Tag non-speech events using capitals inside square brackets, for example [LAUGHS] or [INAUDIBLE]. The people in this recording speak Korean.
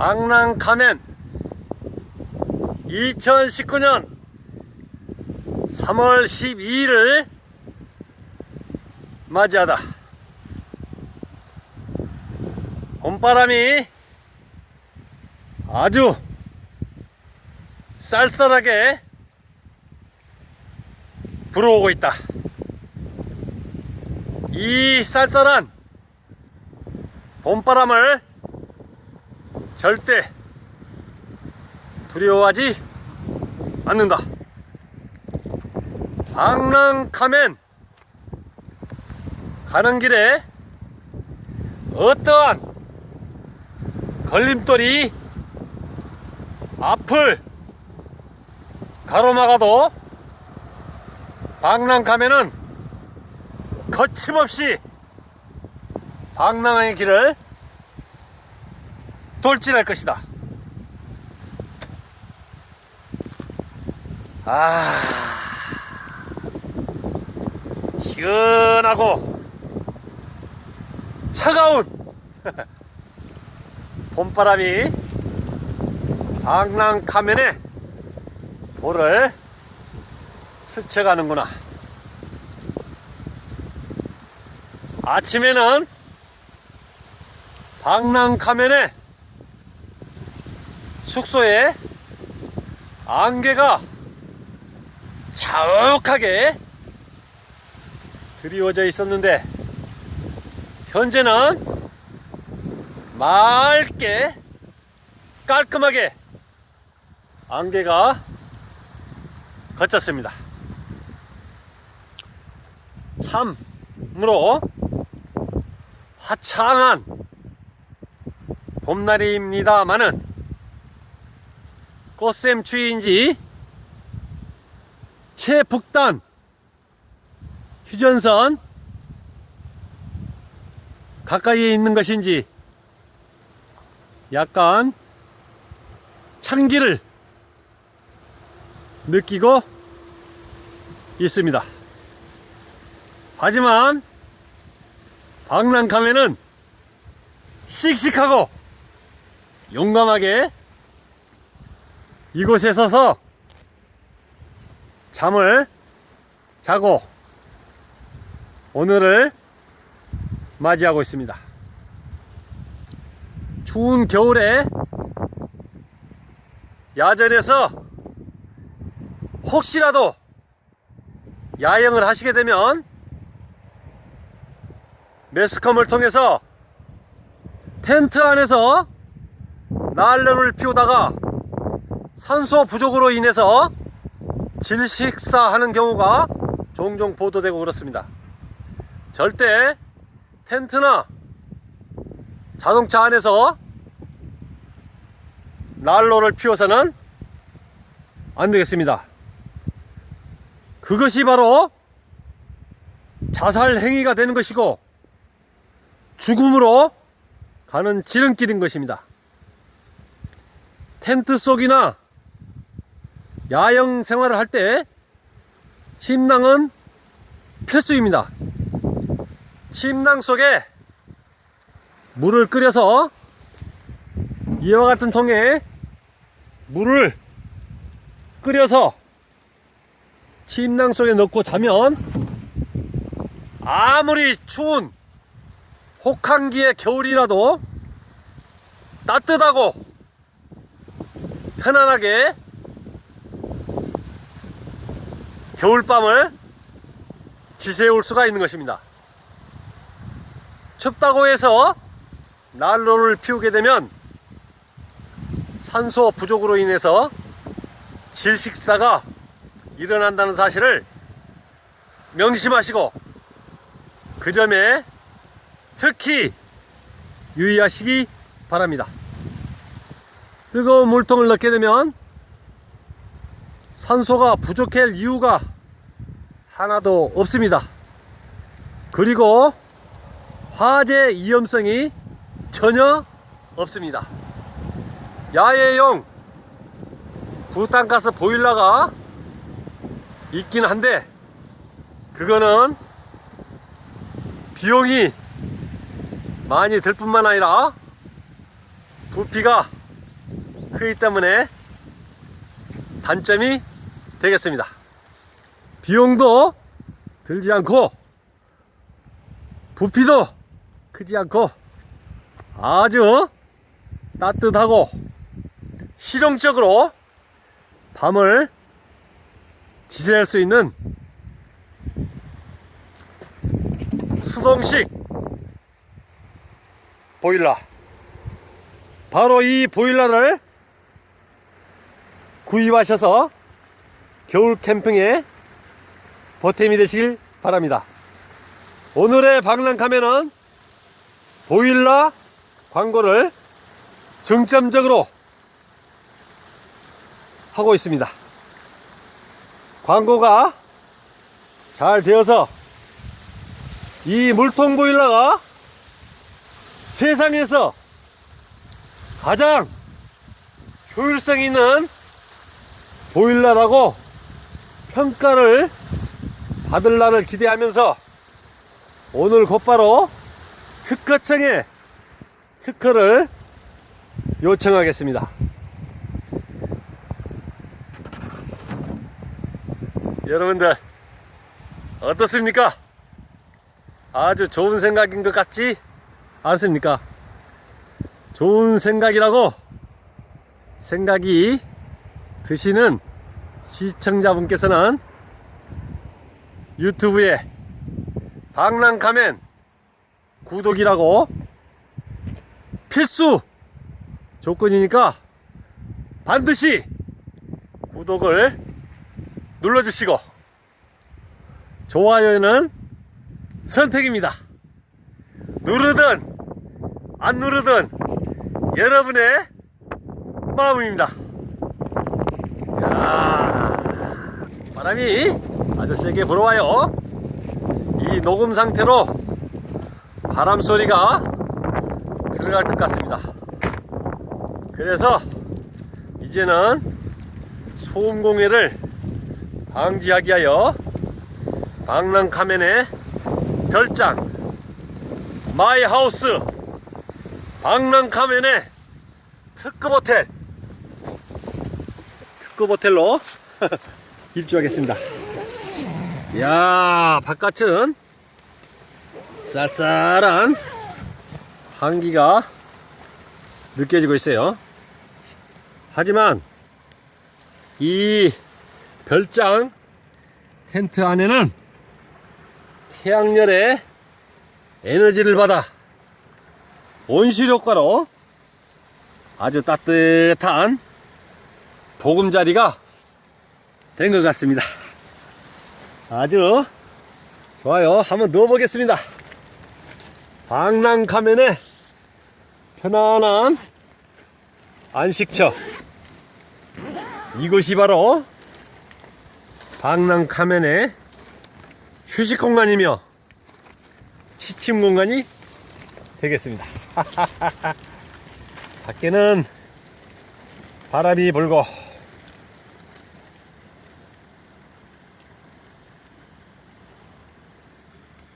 방랑 카멘 2019년 3월 12일을 맞이하다 봄바람이 아주 쌀쌀하게 불어오고 있다. 이 쌀쌀한 봄바람을 절대 두려워하지 않는다. 방랑카멘 가는 길에 어떠한 걸림돌이 앞을 가로막아도 방랑카멘은 거침없이 방랑의 길을 돌진할 것이다. 아, 시원하고 차가운 [LAUGHS] 봄바람이 방랑 카멘에 볼을 스쳐가는구나. 아침에는 방랑 카멘에 숙소에 안개가 자욱하게 드리워져 있었는데 현재는 맑게 깔끔하게 안개가 걷혔습니다. 참으로 화창한 봄날입니다마는 꽃샘 추위인지 최북단 휴전선 가까이에 있는 것인지 약간 찬기를 느끼고 있습니다. 하지만 방랑카멘은 씩씩하고 용감하게 이곳에 서서 잠을 자고 오늘을 맞이하고 있습니다. 추운 겨울에 야전에서 혹시라도 야영을 하시게 되면 매스컴을 통해서 텐트 안에서 난로를 피우다가 산소 부족으로 인해서 질식사하는 경우가 종종 보도되고 그렇습니다. 절대 텐트나 자동차 안에서 난로를 피워서는 안 되겠습니다. 그것이 바로 자살 행위가 되는 것이고 죽음으로 가는 지름길인 것입니다. 텐트 속이나 야영 생활을 할 때 침낭은 필수입니다. 침낭 속에 물을 끓여서 이와 같은 통에 물을 끓여서 침낭 속에 넣고 자면 아무리 추운 혹한기의 겨울이라도 따뜻하고 편안하게 겨울밤을 지새울 수가 있는 것입니다. 춥다고 해서 난로를 피우게 되면 산소 부족으로 인해서 질식사가 일어난다는 사실을 명심하시고 그 점에 특히 유의하시기 바랍니다. 뜨거운 물통을 넣게 되면 산소가 부족할 이유가 하나도 없습니다. 그리고 화재 위험성이 전혀 없습니다. 야외용 부탄가스 보일러가 있긴 한데 그거는 비용이 많이 들 뿐만 아니라 부피가 크기 때문에 단점이 되겠습니다. 비용도 들지 않고 부피도 크지 않고 아주 따뜻하고 실용적으로 밤을 지새할 수 있는 수동식 보일러 바로 이 보일러를 구입하셔서 겨울 캠핑에 보탬이 되시길 바랍니다. 오늘의 박람카면은 보일러 광고를 중점적으로 하고 있습니다. 광고가 잘 되어서 이 물통 보일러가 세상에서 가장 효율성 있는 보일러라고 평가를 받을 날을 기대하면서 오늘 곧바로 특허청에 특허를 요청하겠습니다. 여러분들 어떻습니까? 아주 좋은 생각인 것 같지 않습니까? 좋은 생각이라고 생각이 드시는 시청자분께서는 유튜브에 방랑카멘 구독이라고 필수 조건이니까 반드시 구독을 눌러주시고 좋아요는 선택입니다. 누르든 안 누르든 여러분의 마음입니다. 바람이 아주 세게 불어와요. 이 녹음 상태로 바람 소리가 들어갈 것 같습니다. 그래서 이제는 소음 공해를 방지하기 위하여 방랑 카멘의 별장 마이 하우스 방랑 카멘의 특급 호텔 특급 호텔로 [LAUGHS] 입주하겠습니다. 이야 바깥은 쌀쌀한 한기가 느껴지고 있어요. 하지만 이 별장 텐트 안에는 태양열의 에너지를 받아 온실 효과로 아주 따뜻한 보금자리가 된 것 같습니다. 아주 좋아요. 한번 누워보겠습니다. 방랑 가면에 편안한 안식처. 이곳이 바로 방랑 카멘의 휴식 공간이며 취침 공간이 되겠습니다. [LAUGHS] 밖에는 바람이 불고